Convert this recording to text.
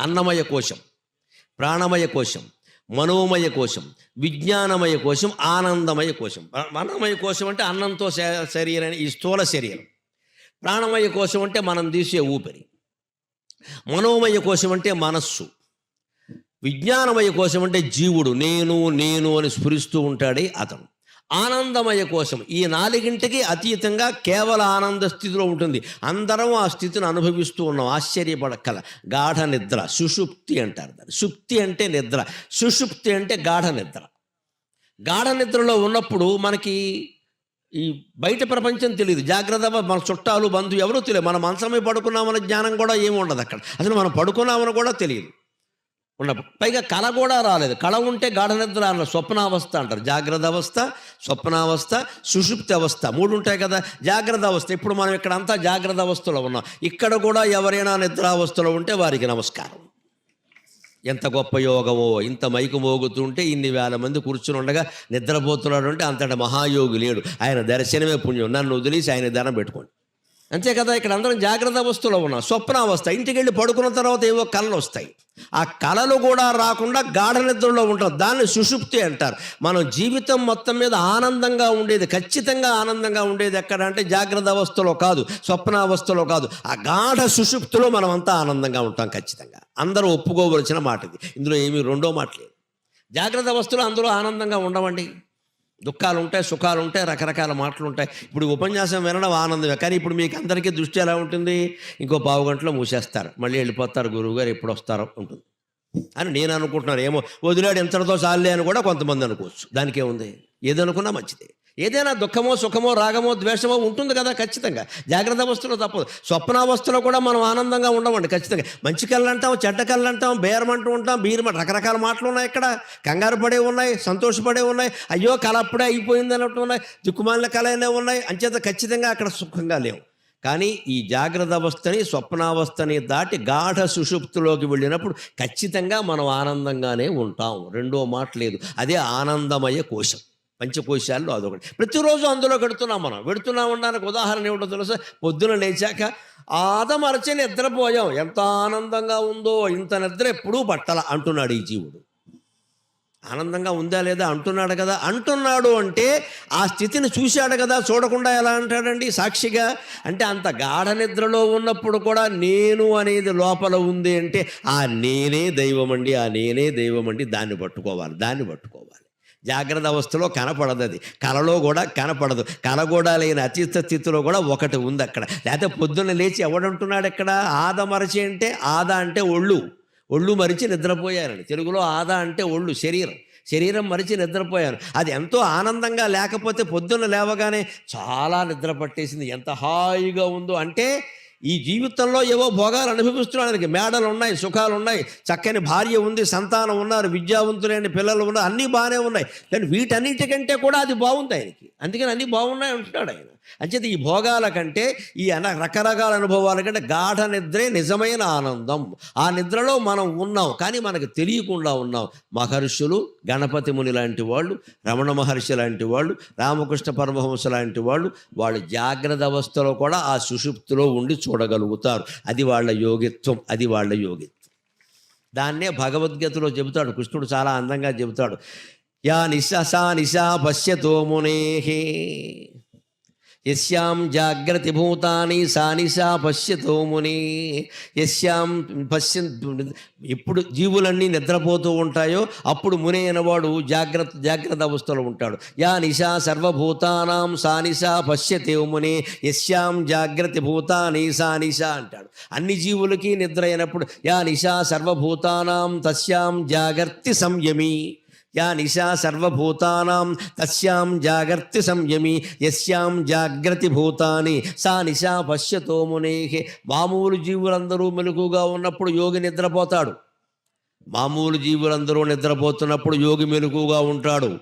అన్నమయ కోశం ప్రాణమయ కోశం మనోమయ కోశం విజ్ఞానమయ కోశం ఆనందమయ కోశం. అన్నమయ కోశం అంటే అన్నంతో శ- శరీరం ఈ స్థూల శరీరం. ప్రాణమయ కోశం అంటే మనం తీసే ఊపిరి. మనోమయ కోశం అంటే మనస్సు. విజ్ఞానమయ కోశం అంటే జీవుడు నేను నేను అని స్ఫురిస్తూ ఉంటాడే అతను. ఆనందమయ కోశం. ఈ నాలుగింటికి అతీతంగా కేవల ఆనంద స్థితిలో ఉంటుంది. అందరం ఆ స్థితిని అనుభవిస్తూ ఉన్నాం. ఆశ్చర్యపడక్కల. గాఢ నిద్ర. సుషుప్తి అంటారు దాన్ని. సుప్తి అంటే నిద్ర. సుషుప్తి అంటే గాఢ నిద్ర. గాఢ నిద్రలో ఉన్నప్పుడు మనకి ఈ బయట ప్రపంచం తెలియదు. జాగ్రత్త మన చుట్టాలు బంధువు ఎవరూ తెలియదు. మన మనసమే పడుకున్నామన్న జ్ఞానం కూడా ఏమి ఉండదు అక్కడ. అసలు మనం పడుకున్నామని కూడా తెలియదు. ఉండ పైగా కళ కూడా రాలేదు. కళ ఉంటే గాఢ నిద్ర అన్న స్వప్నావస్థ అంటారు. జాగ్రత్త అవస్థ స్వప్నావస్థ సుషుప్తి అవస్థ మూడు ఉంటాయి కదా. జాగ్రత్త అవస్థ. ఇప్పుడు మనం ఇక్కడ అంతా జాగ్రత్త అవస్థలో ఉన్నాం. ఇక్కడ కూడా ఎవరైనా నిద్రావస్థలో ఉంటే వారికి నమస్కారం. ఎంత గొప్ప యోగమో ఇంత మైకు మోగుతుంటే ఇన్ని వేల మంది కూర్చుని ఉండగా నిద్రపోతున్నాడు అంటే అంతటి మహాయోగి లేడు. ఆయన దర్శనమే పుణ్యం. నన్ను వదిలేసి ఆయన ధనం పెట్టుకోండి. అంతే కదా ఇక్కడ అందరం జాగ్రత్త అవస్థలో ఉన్నాం. స్వప్నావస్థ ఇంటికి వెళ్ళి పడుకున్న తర్వాత ఏవో కళలు వస్తాయి. ఆ కళలు కూడా రాకుండా గాఢ నిద్రలో ఉంటాం. దాన్ని సుషుప్తి అంటారు. మనం జీవితం మొత్తం మీద ఆనందంగా ఉండేది ఖచ్చితంగా ఆనందంగా ఉండేది ఎక్కడ అంటే జాగ్రత్త అవస్థలో కాదు స్వప్నావస్థలో కాదు. ఆ గాఢ సుషుప్తిలో మనం అంతా ఆనందంగా ఉంటాం ఖచ్చితంగా. అందరూ ఒప్పుకోవలసిన మాట ఇది ఇందులో ఏమీ రెండో మాట లేదు జాగ్రత్త అవస్థలో అందరూ ఆనందంగా ఉండమండి దుఃఖాలు ఉంటాయి సుఖాలు ఉంటాయి రకరకాల మాటలు ఉంటాయి ఇప్పుడు ఉపన్యాసం వినడం ఆనందమే కానీ ఇప్పుడు మీకు అందరికీ దృష్టి ఎలా ఉంటుంది? ఇంకో పావు గంటలో మూసేస్తారు. మళ్ళీ వెళ్ళిపోతారు గురువు గారు ఎప్పుడు వస్తారో ఉంటుంది. అని నేను అనుకుంటున్నాను. ఏమో వదిలాడు ఎంతటితో చాలే అని కూడా కొంతమంది అనుకోవచ్చు. దానికేముంది? ఏదనుకున్నా మంచిదే. ఏదైనా దుఃఖమో సుఖమో రాగమో ద్వేషమో ఉంటుంది కదా ఖచ్చితంగా. జాగ్రత్త అవస్థలో తప్పదు. స్వప్నావస్థలో కూడా మనం ఆనందంగా ఉండమండి ఖచ్చితంగా. మంచి కళ్ళు అంటాం చెడ్డ కళ్ళు అంటాం బేరం అంటూ ఉంటాం బీరం రకరకాల మాటలు ఉన్నాయి ఇక్కడ. కంగారు పడే ఉన్నాయి సంతోషపడే ఉన్నాయి అయ్యో కళ అప్పుడే అయిపోయింది అన్నట్టు ఉన్నాయి దిక్కుమాలిన కళనే ఉన్నాయి అంచేత ఖచ్చితంగా అక్కడ సుఖంగా లేవు. కానీ ఈ జాగ్రత్త అవస్థని స్వప్నావస్థని దాటి గాఢ సుషుప్తిలోకి వెళ్ళినప్పుడు ఖచ్చితంగా మనం ఆనందంగానే ఉంటాం. రెండో మాట లేదు అదే ఆనందమయ కోశం. పంచకోశాల్లో అదొకటి. ప్రతిరోజు అందులో పెడుతున్నాం మనం. పెడుతున్నాం ఉండడానికి ఉదాహరణ ఏమిటో తెలుసా? పొద్దున లేచాక ఆదమరచి నిద్రపోయాం. ఎంత ఆనందంగా ఉందో ఇంత నిద్ర ఎప్పుడూ పట్టాల అంటున్నాడు ఈ జీవుడు. ఆనందంగా ఉందా లేదా? అంటున్నాడు కదా. అంటున్నాడు అంటే ఆ స్థితిని చూశాడు కదా. చూడకుండా ఎలా అంటాడండి? సాక్షిగా అంటే అంత గాఢ నిద్రలో ఉన్నప్పుడు కూడా నేను అనేది లోపల ఉంది అంటే ఆ నేనే దైవం అండి ఆ నేనే దైవం అండి దాన్ని పట్టుకోవాలి దాన్ని పట్టుకోవాలి. జాగ్రత్త అవస్థలో కనపడదు అది. కళలో కూడా కనపడదు. కళ కూడా లేని అతీత స్థితిలో కూడా ఒకటి ఉంది అక్కడ. లేకపోతే పొద్దున్న లేచి ఎవడంటున్నాడు ఎక్కడ ఆద మరచి అంటే ఆద అంటే ఒళ్ళు. ఒళ్ళు మరిచి నిద్రపోయారని. తెలుగులో ఆద అంటే ఒళ్ళు శరీరం. శరీరం మరిచి నిద్రపోయాను అది ఎంతో ఆనందంగా లేకపోతే పొద్దున్న లేవగానే చాలా నిద్ర పట్టేసింది. ఎంత హాయిగా ఉందో అంటే ఈ జీవితంలో ఏవో భోగాలు అనుభవిస్తున్నాడు ఆయనకి. మేడలు ఉన్నాయి సుఖాలు ఉన్నాయి చక్కని భార్య ఉంది సంతానం ఉన్నారు విద్యావంతులైన పిల్లలు ఉన్నారు అన్నీ బాగానే ఉన్నాయి. కానీ వీటన్నిటికంటే కూడా అది బాగుంది ఆయనకి. అందుకని అన్నీ బాగున్నాయి అంటున్నాడు ఆయన. అంచేత ఈ భోగాల కంటే ఈ అన రకరకాల అనుభవాల కంటే గాఢ నిద్రే నిజమైన ఆనందం. ఆ నిద్రలో మనం ఉన్నాం కానీ మనకు తెలియకుండా ఉన్నాం. మహర్షులు గణపతి ముని లాంటి వాళ్ళు రమణ మహర్షి లాంటి వాళ్ళు రామకృష్ణ పరమహంస లాంటి వాళ్ళు వాళ్ళు జాగ్రత్త అవస్థలో కూడా ఆ సుషుప్తిలో ఉండి చూ చూడగలుగుతారు. అది వాళ్ళ యోగిత్వం అది వాళ్ళ యోగిత్వం. దాన్నే భగవద్గీతలో చెబుతాడు. కృష్ణుడు చాలా అందంగా చెబుతాడు. యా నిశా నిశా పశ్యతో మునేహే. యస్యాం జాగ్రతి భూతాని సానిషా పశ్యతో ముని. యస్యాం పశ్య ఎప్పుడు జీవులన్నీ నిద్రపోతూ ఉంటాయో అప్పుడు ముని అనేవాడు జాగ్రత్త జాగ్రత్త అవస్థలో ఉంటాడు. యా నిషా సర్వభూతానాం సానిషా పశ్యతే ముని. యస్యాం జాగ్రత్త భూతాని సానిషా అంటాడు. అన్ని జీవులకి నిద్ర అయినప్పుడు యా నిషా సర్వభూతానాం తస్యాం జాగ్రత్తి సంయమి. యా నిశా సర్వభూతానాం తస్యాం జాగర్తి సంయమి యస్యాం జాగ్రతి భూతాని. సా నిశా పశ్యతో మునేహే. మామూలు జీవులందరూ మెలకుగా ఉన్నప్పుడు యోగి నిద్రపోతాడు. మామూలు జీవులందరూ నిద్రపోతున్నప్పుడు యోగి మెలకుగా ఉంటాడు.